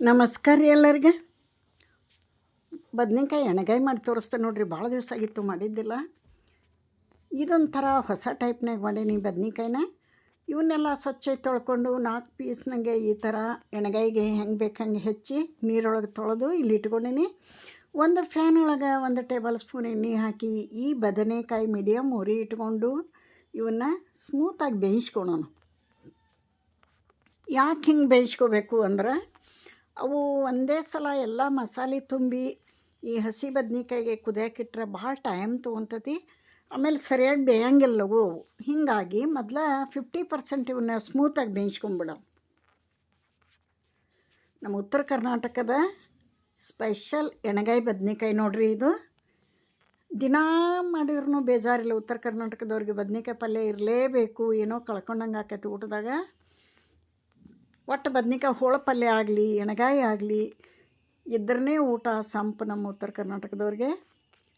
ನಮಸ್ಕಾರ ರೀ ಎಲ್ಲರಿಗೆ. ಬದನೆಕಾಯಿ ಎಣ್ಣೆಗಾಯಿ ಮಾಡಿ ತೋರಿಸ್ತೆ ನೋಡಿರಿ, ಭಾಳ ದಿವಸ ಆಗಿತ್ತು ಮಾಡಿದ್ದಿಲ್ಲ. ಇದೊಂಥರ ಹೊಸ ಟೈಪ್ನಾಗ ಮಾಡೀನಿ ಬದನೆಕಾಯಿನ. ಇವನ್ನೆಲ್ಲ ಸ್ವಚ್ಛ ತೊಳ್ಕೊಂಡು ನಾಲ್ಕು ಪೀಸ್ನಂಗೆ ಈ ಥರ ಎಣಗಾಯಿಗೆ ಹೆಂಗೆ ಬೇಕು ಹಂಗೆ ಹೆಚ್ಚಿ ನೀರೊಳಗೆ ತೊಳೆದು ಇಲ್ಲಿ ಇಟ್ಕೊಂಡೀನಿ. ಒಂದು ಫ್ಯಾನ್ ಒಳಗೆ ಒಂದು ಟೇಬಲ್ ಸ್ಪೂನ್ ಎಣ್ಣೆ ಹಾಕಿ ಈ ಬದನೆಕಾಯಿ ಮೀಡಿಯಮ್ ಉರಿ ಇಟ್ಕೊಂಡು ಇವನ್ನ ಸ್ಮೂತಾಗಿ ಬೇಯಿಸ್ಕೊಳೋಣ. ಯಾಕೆ ಹಿಂಗೆ ಬೇಯಿಸ್ಕೋಬೇಕು ಅಂದ್ರೆ ಅವು ಒಂದೇ ಸಲ ಎಲ್ಲ ಮಸಾಲೆ ತುಂಬಿ ಈ ಹಸಿ ಬದ್ನಿಕಾಯಿಗೆ ಕುದಿಯಾಕಿಟ್ರೆ ಭಾಳ ಟೈಮ್ ತೊಗೊತತಿ. ಆಮೇಲೆ ಸರಿಯಾಗಿ ಬೇಯಂಗಿಲ್ಲವು ಹೀಗಾಗಿ ಮೊದಲ ಫಿಫ್ಟಿ ಪರ್ಸೆಂಟ್ ಇವನ್ನ ಸ್ಮೂತಾಗಿ ಬೇಯಿಸ್ಕೊಂಬಿಡ ನಮ್ಮ ಉತ್ತರ ಕರ್ನಾಟಕದ ಸ್ಪೆಷಲ್ ಎಣಗಾಯಿ ಬದ್ನಿಕಾಯಿ ನೋಡ್ರಿ ಇದು. ದಿನಾ ಮಾಡಿದ್ರೂ ಬೇಜಾರಿಲ್ಲ. ಉತ್ತರ ಕರ್ನಾಟಕದವ್ರಿಗೆ ಬದ್ನಿಕಾಯಿ ಪಲ್ಯ ಇರಲೇಬೇಕು. ಏನೋ ಕಳ್ಕೊಂಡಂಗೆ ಆಕೈತಿ ಊಟದಾಗ. ಒಟ್ಟು ಬದ್ನಿಕಾಯಿ ಹೋಳ ಪಲ್ಯ ಆಗಲಿ, ಎಣಗಾಯಿ ಆಗಲಿ ಇದ್ರೇ ಊಟ ಸಂಪು ನಮ್ಮ ಉತ್ತರ ಕರ್ನಾಟಕದವ್ರಿಗೆ.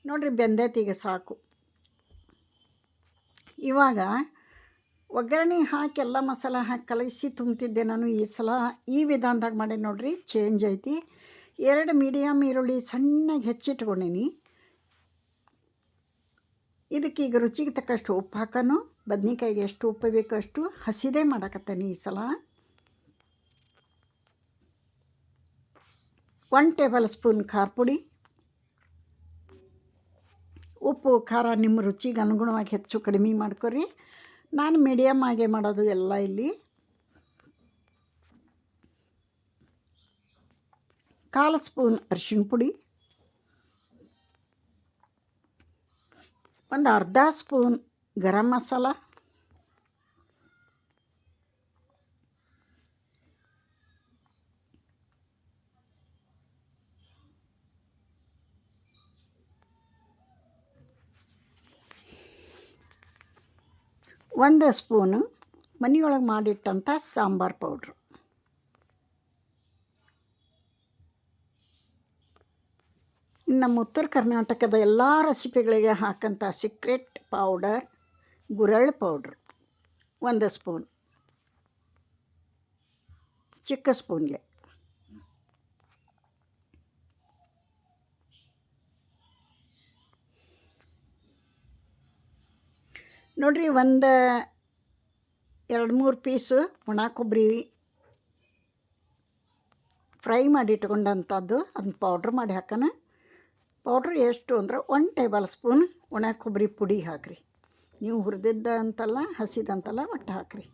ನೋಡಿರಿ ಬೆಂದೈತಿಗೆ ಸಾಕು. ಇವಾಗ ಒಗ್ಗರಣೆ ಹಾಕಿ ಎಲ್ಲ ಮಸಾಲ ಹಾಕಿ ಕಲಸಿ ತುಂಬ್ತಿದ್ದೆ ನಾನು ಈ ಸಲ. ಈ ವಿಧಾನದಾಗ ಮಾಡಿ ನೋಡಿರಿ ಚೇಂಜ್ ಐತಿ. ಎರಡು ಮೀಡಿಯಮ್ ಈರುಳ್ಳಿ ಸಣ್ಣಗೆ ಹೆಚ್ಚಿಟ್ಕೊಂಡೀನಿ. ಇದಕ್ಕೆ ಈಗ ರುಚಿಗೆ ತಕ್ಕಷ್ಟು ಉಪ್ಪು ಹಾಕೋನು. ಬದ್ನಿಕಾಯಿಗೆ ಎಷ್ಟು ಉಪ್ಪು ಬೇಕೋ ಅಷ್ಟು ಹಸಿದೇ ಮಾಡಕತ್ತೇನೆ ಈ ಸಲ. ಒನ್ ಟೇಬಲ್ ಸ್ಪೂನ್ ಖಾರ ಪುಡಿ ಉಪ್ಪು, ಖಾರ ನಿಮ್ಮ ರುಚಿಗೆ ಅನುಗುಣವಾಗಿ ಹೆಚ್ಚು ಕಡಿಮೆ ಮಾಡ್ಕೊರಿ ನಾನು ಮೀಡಿಯಮ್ ಆಗೇ ಮಾಡೋದು ಎಲ್ಲ ಇಲ್ಲಿ. ಕಾಲು ಸ್ಪೂನ್ ಅರಿಶಿಣ ಪುಡಿ. ಒಂದು ಅರ್ಧ ಸ್ಪೂನ್ ಗರಂ ಮಸಾಲ. ಒಂದು ಸ್ಪೂನು ಮನೆಯೊಳಗೆ ಮಾಡಿಟ್ಟಂಥ ಸಾಂಬಾರು ಪೌಡ್ರು. ನಮ್ಮ ಉತ್ತರ ಕರ್ನಾಟಕದ ಎಲ್ಲ ರೆಸಿಪಿಗಳಿಗೆ ಹಾಕಂಥ ಸೀಕ್ರೆಟ್ ಪೌಡರ್ ಗುರಳ್ ಪೌಡ್ರ್, ಒಂದು ಸ್ಪೂನ್, ಚಿಕ್ಕ ಸ್ಪೂನ್ಗೆ. ನೋಡ್ರಿ ಒಂದು ಎರಡು ಮೂರು ಪೀಸು ಒಣ ಕೊಬ್ಬರಿ ಫ್ರೈ ಮಾಡಿ ಇಟ್ಕೊಂಡಂಥದ್ದು, ಅದನ್ನ ಪೌಡ್ರ್ ಮಾಡಿ ಹಾಕೋಣ ಪೌಡ್ರ್ ಎಷ್ಟು ಅಂದ್ರೆ ಒನ್ ಟೇಬಲ್ ಸ್ಪೂನ್ ಒಣ ಕೊಬ್ಬರಿ ಪುಡಿ ಹಾಕಿರಿ. ನೀವು ಹುರಿದಿದ್ದ ಅಂತಲ್ಲ ಹಸಿದಂತಲ್ಲ ಒಟ್ಟು ಹಾಕಿರಿ.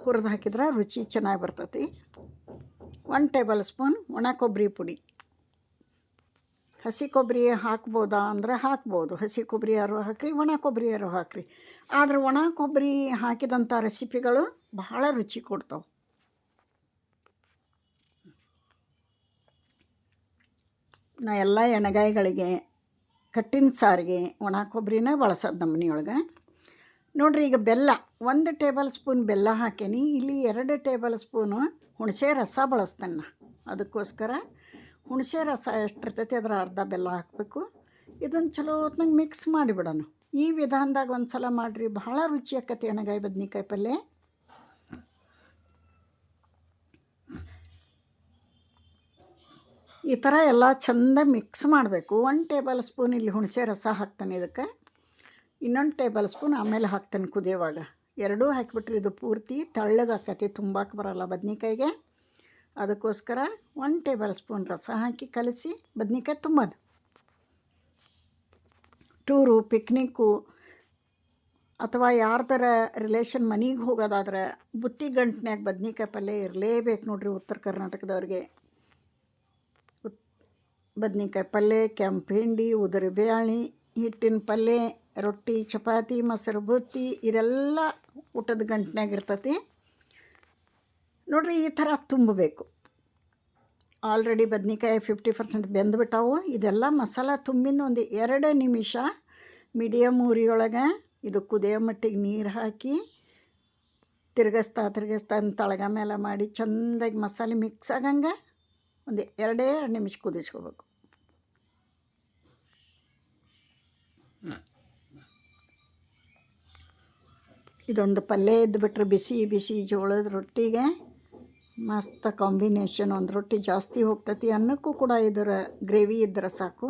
ಹುರಿದು ಹಾಕಿದ್ರೆ ರುಚಿ ಚೆನ್ನಾಗಿ ಬರ್ತೈತಿ. ಒನ್ ಟೇಬಲ್ ಸ್ಪೂನ್ ಒಣ ಕೊಬ್ಬರಿ ಪುಡಿ. ಹಸಿ ಕೊಬ್ಬರಿ ಹಾಕ್ಬೋದಾ ಅಂದ್ರೆ ಹಾಕ್ಬೋದು. ಹಸಿ ಕೊಬ್ಬರಿ ಯಾರು ಹಾಕಿರಿ, ಒಣ ಕೊಬ್ಬರಿ ಯಾರು ಹಾಕಿರಿ. ಆದ್ರೆ ಒಣ ಕೊಬ್ಬರಿ ಹಾಕಿದಂಥ ರೆಸಿಪಿಗಳು ಬಹಳ ರುಚಿ ಕೊಡ್ತಾವೆ. ನಾ ಎಲ್ಲ ಎಣಗಾಯಿಗಳಿಗೆ ಕಟ್ಟಿನ ಸಾರಿಗೆ ಒಣ ಕೊಬ್ಬರಿನ ಬಳಸೋದು ನಮ್ಮ ಮನೆಯೊಳಗೆ. ನೋಡ್ರಿ ಈಗ ಬೆಲ್ಲ, ಒಂದು ಟೇಬಲ್ ಸ್ಪೂನ್ ಬೆಲ್ಲ ಹಾಕೇನಿ. ಇಲ್ಲಿ ಎರಡು ಟೇಬಲ್ ಸ್ಪೂನು ಹುಣಸೆ ರಸ ಬಳಸ್ತೇನೆ ಅದಕ್ಕೋಸ್ಕರ ಹುಣಸೆ ರಸ ಎಷ್ಟು ಇರ್ತೈತಿ, ಅದ್ರ ಅರ್ಧ ಬೆಲ್ಲ ಹಾಕಬೇಕು. ಇದನ್ನು ಚಲೋ ಹೊತ್ನಾಗ ಮಿಕ್ಸ್ ಮಾಡಿಬಿಡೋಣ ಈ ವಿಧಾನದಾಗ ಒಂದು ಸಲ ಮಾಡಿರಿ, ಭಾಳ ರುಚಿ ಆಕತಿ ಎಣ್ಣೆಗಾಯಿ ಬದ್ನಿಕಾಯಿ ಪಲ್ಯ. ಈ ಥರ ಎಲ್ಲ ಚಂದ ಮಿಕ್ಸ್ ಮಾಡಬೇಕು. ಒನ್ ಟೇಬಲ್ ಸ್ಪೂನ್ ಇಲ್ಲಿ ಹುಣಸೆ ರಸ ಹಾಕ್ತಾನೆ ಇದಕ್ಕೆ. ಇನ್ನೊಂದು ಟೇಬಲ್ ಸ್ಪೂನ್ ಆಮೇಲೆ ಹಾಕ್ತಾನೆ ಕುದಿಯೋವಾಗ. ಎರಡೂ ಹಾಕಿಬಿಟ್ರೆ ಇದು ಪೂರ್ತಿ ತಳ್ಳಗಾಕತಿ ತುಂಬಕ್ಕೆ ಬರಲ್ಲ ಬದ್ನಿಕಾಯಿಗೆ. ಅದಕ್ಕೋಸ್ಕರ ಒನ್ ಟೇಬಲ್ ಸ್ಪೂನ್ ರಸ ಹಾಕಿ ಕಲಸಿ ಬದ್ನಿಕಾಯಿ ತುಂಬೋದು. ಟೂರು ಪಿಕ್ನಿಕ್ಕು ಅಥವಾ ಯಾರ್ದಾರ ರಿಲೇಷನ್ ಮನೆಗೆ ಹೋಗೋದಾದ್ರೆ ಬುತ್ತಿ ಗಂಟ್ನ್ಯಾಗ ಬದ್ನಿಕಾಯಿ ಪಲ್ಯ ಇರಲೇಬೇಕು ನೋಡ್ರಿ ಉತ್ತರ ಕರ್ನಾಟಕದವ್ರಿಗೆ. ಬದ್ನಿಕಾಯಿ ಪಲ್ಯ, ಕೆಂಪು ಹಿಂಡಿ, ಉದುರಿ ಬ್ಯಾಳಿ, ಹಿಟ್ಟಿನ ಪಲ್ಯ, ರೊಟ್ಟಿ, ಚಪಾತಿ, ಮೊಸರು ಬುತ್ತಿ, ಇದೆಲ್ಲ ಊಟದ ಗಂಟ್ನ್ಯಾಗ ಇರ್ತೈತಿ. ನೋಡ್ರಿ ಈ ಥರ ತುಂಬಬೇಕು. ಆಲ್ರೆಡಿ ಬದ್ನಿಕಾಯಿ ಫಿಫ್ಟಿ ಪರ್ಸೆಂಟ್ ಬೆಂದ್ಬಿಟ್ಟಾವು. ಇದೆಲ್ಲ ಮಸಾಲ ತುಂಬಿನ ಒಂದು ಎರಡು ನಿಮಿಷ ಮೀಡಿಯಮ್ ಉರಿಯೊಳಗೆ ಇದು ಕುದಿಯೋ ಮಟ್ಟಿಗೆ ನೀರು ಹಾಕಿ ತಿರ್ಗಿಸ್ತಾ ತಿರ್ಗಿಸ್ತಾ ತಳಗ ಮೇಲೆ ಮಾಡಿ ಚೆಂದಾಗಿ ಮಸಾಲೆ ಮಿಕ್ಸ್ ಆಗಂಗೆ ಒಂದು ಎರಡೇ ಎರಡು ನಿಮಿಷ ಕುದಿಸ್ಕೋಬೇಕು. ಇದೊಂದು ಪಲ್ಯ ಇದ್ದುಬಿಟ್ರೆ ಬಿಸಿ ಬಿಸಿ ಜೋಳದ ರೊಟ್ಟಿಗೆ ಮಸ್ತ್ ಕಾಂಬಿನೇಷನ್, ಒಂದು ರೊಟ್ಟಿ ಜಾಸ್ತಿ ಹೋಗ್ತತಿ ಅನ್ನಕ್ಕೂ ಕೂಡ ಇದರ ಗ್ರೇವಿ ಇದ್ರೆ ಸಾಕು.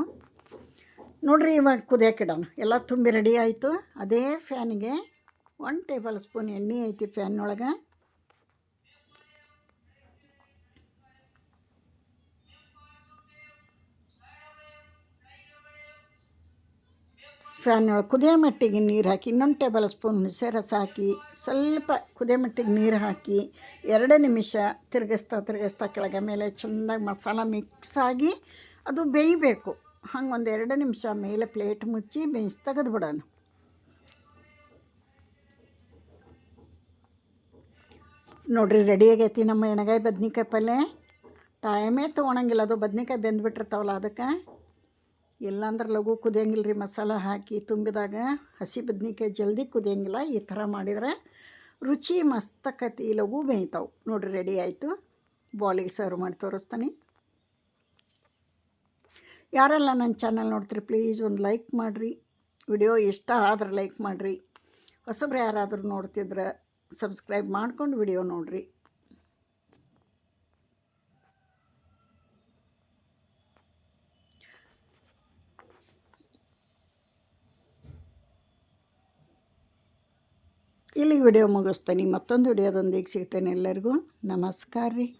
ನೋಡಿರಿ ಇವಾಗ ಕುದಿಯಾಕಿಡೋಣ. ಎಲ್ಲ ತುಂಬಿ ರೆಡಿ ಆಯಿತು. ಅದೇ ಫ್ಯಾನಿಗೆ ಒನ್ ಟೇಬಲ್ ಸ್ಪೂನ್ ಎಣ್ಣೆ ಐತಿ ಫ್ಯಾನ್ನೊಳಗೆ ಫ್ಯಾನೊಳಗೆ ಕುದಿಯ ಮಟ್ಟಿಗೆ ನೀರು ಹಾಕಿ, ಇನ್ನೊಂದು ಟೇಬಲ್ ಸ್ಪೂನ್ ಹುಣಸೆ ರಸ ಹಾಕಿ, ಸ್ವಲ್ಪ ಕುದಿಯ ಮಟ್ಟಿಗೆ ನೀರು ಹಾಕಿ, ಎರಡು ನಿಮಿಷ ತಿರುಗಿಸ್ತಾ ತಿರುಗಿಸ್ತಾ ಕೆಳಗೆ ಮೇಲೆ ಚೆಂದಾಗಿ ಮಸಾಲ ಮಿಕ್ಸ್ ಆಗಿ ಅದು ಬೇಯಬೇಕು. ಹಂಗೆ ಒಂದು ಎರಡು ನಿಮಿಷ ಮೇಲೆ ಪ್ಲೇಟ್ ಮುಚ್ಚಿ ಬೇಯಿಸಿ ತೆಗೆದು ಬಿಡೋಣ ನೋಡ್ರಿ, ರೆಡಿ ಆಗೈತಿ ನಮ್ಮ ಎಣಗಾಯಿ ಬದ್ನಿಕಾಯಿ ಪಲ್ಯ. ಟೈಮೇ ತೊಗೊಳಂಗಿಲ್ಲ ಅದು ಬದ್ನಿಕಾಯಿ ಬೆಂದ್ಬಿಟ್ಟಿರ್ತಾವಲ್ಲ ಅದಕ್ಕೆ. ಇಲ್ಲಾಂದ್ರೆ ಲಘು ಕುದಿಯಂಗಿಲ್ಲ ರೀ ಮಸಾಲ ಹಾಕಿ ತುಂಬಿದಾಗ ಹಸಿ ಬದ್ನಿಕಾಯಿ ಜಲ್ದಿ ಕುದಿಯಂಗಿಲ್ಲ, ಈ ಥರ ಮಾಡಿದ್ರೆ ರುಚಿ ಮಸ್ತಕತಿ ಲಘು ಬೇಯ್ತಾವೆ ನೋಡಿರಿ ರೆಡಿ ಆಯಿತು. ಬಾಲಿಗೆ ಸರ್ವ್ ಮಾಡಿ ತೋರಿಸ್ತೀನಿ. ಯಾರೆಲ್ಲ ನನ್ನ ಚಾನಲ್ ನೋಡ್ತೀರಿ ಪ್ಲೀಸ್ ಒಂದು ಲೈಕ್ ಮಾಡಿರಿ. ವಿಡಿಯೋ ಇಷ್ಟ ಆದ್ರೆ ಲೈಕ್ ಮಾಡಿರಿ. ಹೊಸಬ್ರು ಯಾರಾದರೂ ನೋಡ್ತಿದ್ರೆ ಸಬ್ಸ್ಕ್ರೈಬ್ ಮಾಡ್ಕೊಂಡು ವಿಡಿಯೋ ನೋಡಿರಿ. ಇಲ್ಲಿ ವಿಡಿಯೋ ಮುಗಿಸ್ತೀನಿ. ಮತ್ತೊಂದು ವಿಡಿಯೋದೊಂದಿಗೆ ಸಿಗ್ತೇನೆ ಎಲ್ಲರಿಗೂ. ನಮಸ್ಕಾರ ರೀ.